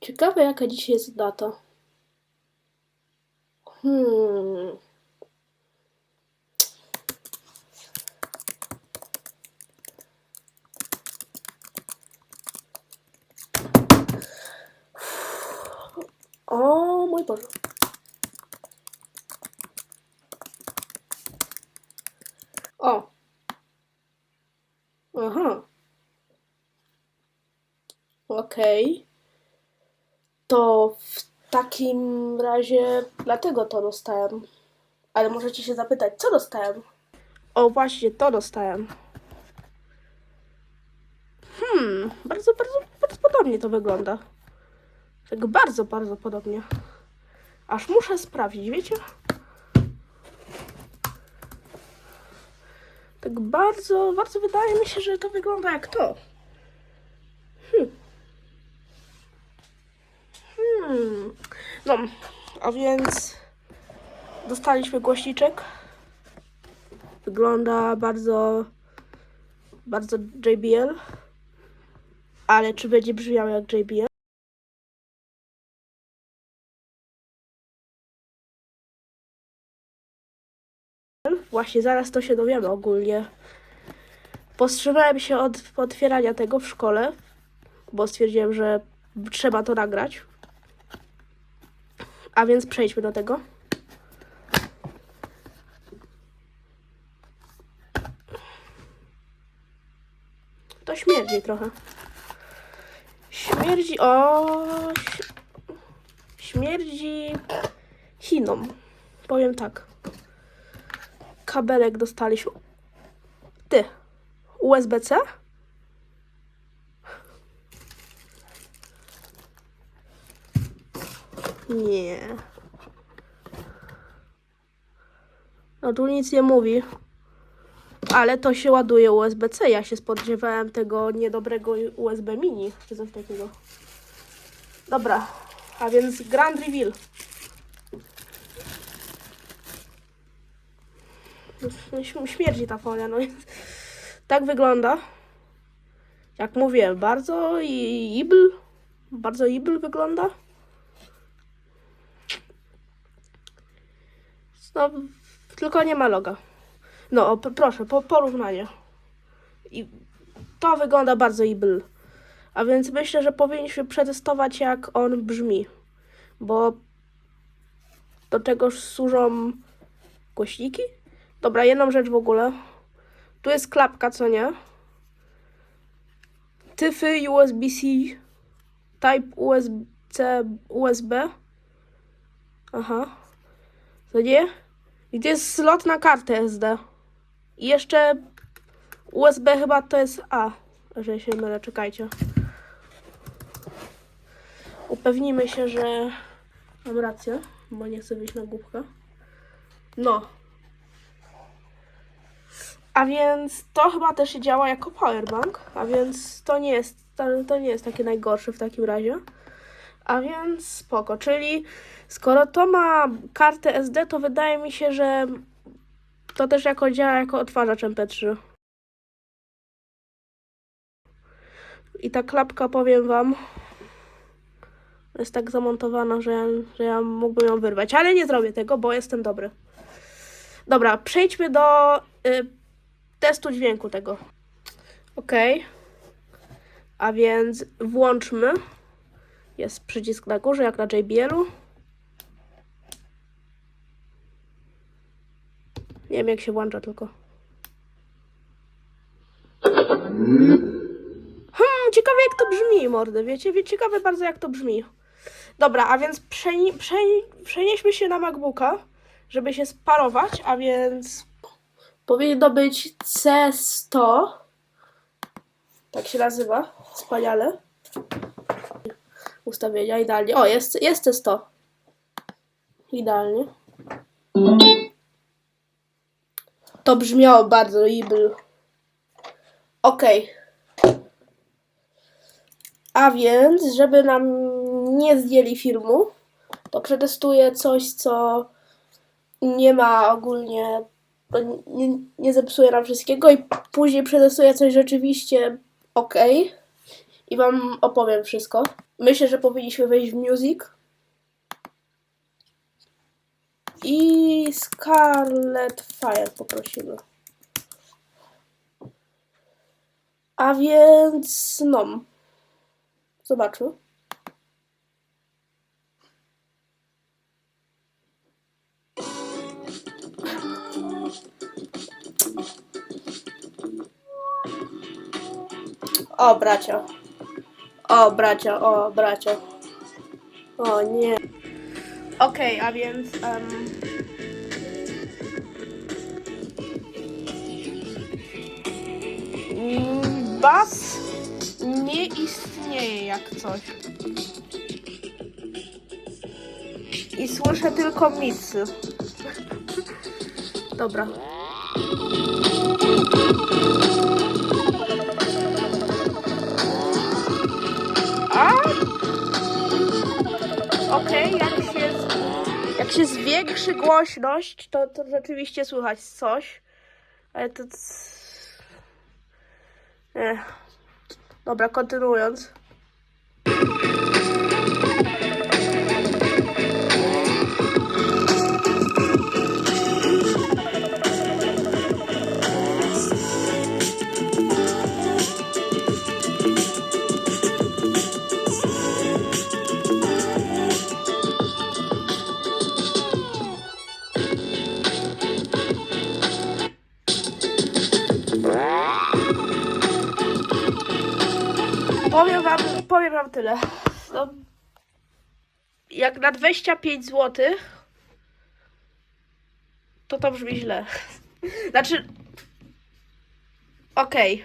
Ciekawe jaka dzisiaj jest data. Hmm. O mój Boże. O. Aha. Okej. To w takim razie dlatego to dostałem. Ale możecie się zapytać, co dostałem? O, właśnie, to dostałem. Hmm, bardzo, bardzo, bardzo podobnie to wygląda. Tak bardzo, bardzo podobnie. Aż muszę sprawdzić, wiecie? Tak bardzo, bardzo wydaje mi się, że to wygląda jak to. Hmm. No, a więc dostaliśmy głośniczek. Wygląda bardzo, bardzo JBL. Ale czy będzie brzmiał jak JBL? Właśnie zaraz to się dowiemy ogólnie. Powstrzymałem się od otwierania tego w szkole, bo stwierdziłem, że trzeba to nagrać. A więc przejdźmy do tego. To śmierdzi trochę. Śmierdzi. O. Śmierdzi Chiną. Powiem tak. Kabelek dostaliśmy. Ty. USB-C? Nie. No tu nic nie mówi. Ale to się ładuje USB-C. Ja się spodziewałem tego niedobrego USB mini, czy coś takiego. Dobra, a więc Grand Reveal. Śm- Śmierdzi ta folia, no. Tak wygląda. Jak mówiłem, bardzo i- ibl. Bardzo ibl wygląda. No, tylko nie ma loga. No, proszę, po, porównanie. I to wygląda bardzo ibl. A więc myślę, że powinniśmy przetestować, jak on brzmi. Bo do czegoż służą głośniki? Dobra, jedną rzecz w ogóle. Tu jest klapka, co nie? Tyfy USB-C, Type USB-C, USB. Aha. To nie? To jest slot na kartę SD. I jeszcze USB chyba to jest A. Że się mylę, czekajcie. Upewnimy się, że mam rację, bo nie chcę wyjść na głupkę. No. A więc to chyba też działa jako powerbank, a więc to nie jest, to, to nie jest takie najgorsze w takim razie. A więc spoko, czyli skoro to ma kartę SD, to wydaje mi się, że to też jako działa jako odtwarzacz MP3. I ta klapka, powiem wam, jest tak zamontowana, że ja, że ja mógłbym ją wyrwać. Ale nie zrobię tego, bo jestem dobry. Dobra, przejdźmy do y, testu dźwięku tego. Ok. A więc włączmy. Jest przycisk na górze, jak na JBL-u. Nie wiem, jak się włącza tylko. Hmm, ciekawe jak to brzmi, mordy, wiecie? Wie, ciekawe bardzo jak to brzmi. Dobra, a więc przeni, przeni, przenieśmy się na MacBooka, żeby się sparować, a więc powinno być C100. Tak się nazywa. Wspaniale. Ustawienia idealnie. O, jest, jest C100. Idealnie. To brzmiało bardzo ibl. Okej. A więc, żeby nam nie zdjęli filmu, to przetestuję coś, co nie ma ogólnie, to nie, nie zepsuje nam wszystkiego i później przetestuję coś rzeczywiście ok. I wam opowiem wszystko. Myślę, że powinniśmy wejść w music. I Scarlet Fire poprosimy. A więc no. Zobaczmy. O, bracia. O, bracia, o, bracia. O, nie. Okej, a więc... mm, Bas nie istnieje jak coś. I słyszę tylko micy. Dobra. Okej, jak się jak się zwiększy głośność, to, to rzeczywiście słychać coś. Ale to. Ech. Dobra, kontynuując. Powiem wam, powiem wam tyle. No, jak na 25 zł, to to brzmi źle. Znaczy, okej.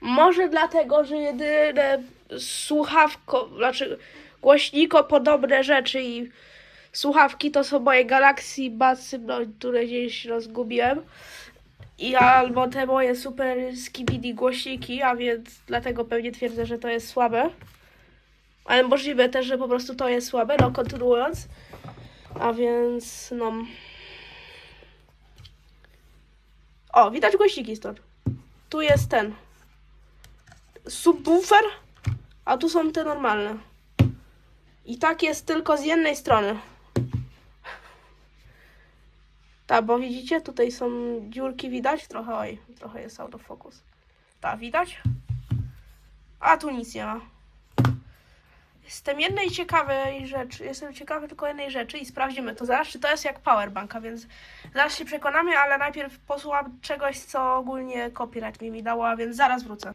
Może dlatego, że jedyne słuchawko, znaczy głośniko podobne rzeczy i słuchawki to są moje Galaxy Budsy, no, które gdzieś rozgubiłem. I albo te moje super skibidi głośniki, a więc dlatego pewnie twierdzę, że to jest słabe. Ale możliwe też, że po prostu to jest słabe, no kontynuując. A więc no. O, widać głośniki stąd. Tu jest ten. Subwoofer, a tu są te normalne. I tak jest tylko z jednej strony. Tak, bo widzicie, tutaj są dziurki widać, trochę, oj, trochę jest autofocus. Tak, widać? A tu nic nie ma. Jestem jednej ciekawej rzeczy, jestem ciekawy tylko jednej rzeczy i sprawdzimy to zaraz, czy to jest jak powerbanka, więc zaraz się przekonamy, ale najpierw posłucham czegoś, co ogólnie copyright mi mi dało, a więc zaraz wrócę.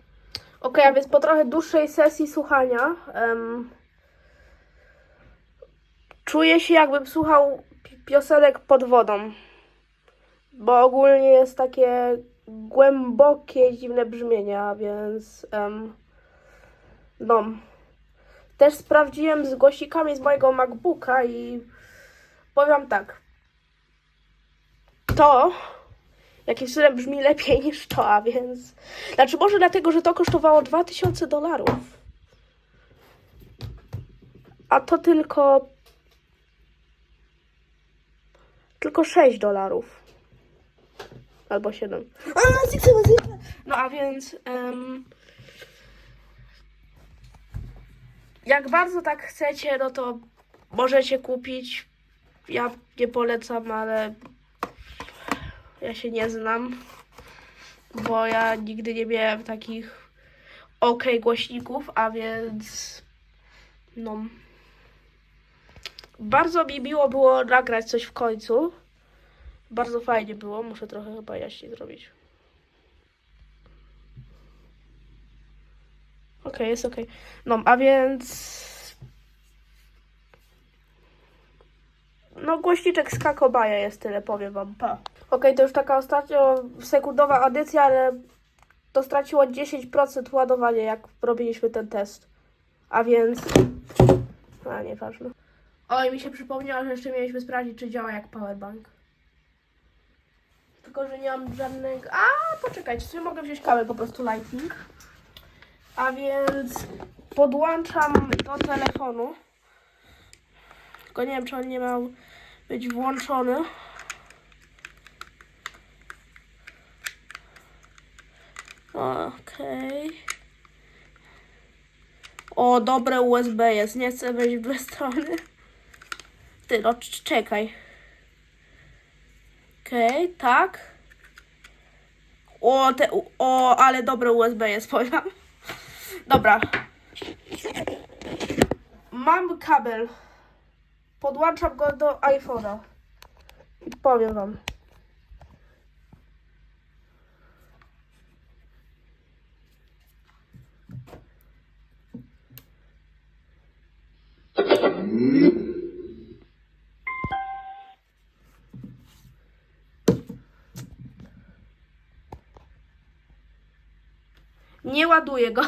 Okej, a więc po trochę dłuższej sesji słuchania em, czuję się jakbym słuchał pi- piosenek pod wodą. Bo ogólnie jest takie głębokie, dziwne brzmienie, a więc em, no. Też sprawdziłem z głośnikami z mojego MacBooka i powiem tak. To jakimś cudem brzmi lepiej niż to, a więc. Znaczy, może dlatego, że to kosztowało 2000 dolarów. A to tylko. Tylko 6 dolarów. Albo 7. No a więc. em, jak bardzo tak chcecie, no to możecie kupić. Ja nie polecam, ale ja się nie znam, bo ja nigdy nie miałem takich ok głośników, a więc no. Bardzo mi miło było nagrać coś w końcu. Bardzo fajnie było, muszę trochę chyba jaśniej zrobić. Okej, jest okej. No, a więc. No, głośniczek z Kakobaja jest tyle, powiem wam. Pa. Okej, to już taka ostatnio sekundowa edycja, ale to straciło 10% ładowania, jak robiliśmy ten test. A więc. A, nieważne. Oj, mi się przypomniało, że jeszcze mieliśmy sprawdzić, czy działa jak powerbank. Tylko, że nie mam żadnego. A, poczekajcie, sobie mogę wziąć kabel po prostu Lightning. A więc podłączam do telefonu. Tylko nie wiem, czy on nie miał być włączony. Okej. O, dobre USB jest. Nie chcę wejść w dwie strony. Ty, no cz- czekaj. Okej, tak. O, te, o, ale dobre USB jest, powiem. Dobra. Mam kabel. Podłączam go do iPhone'a. Powiem wam. Nie ładuję go.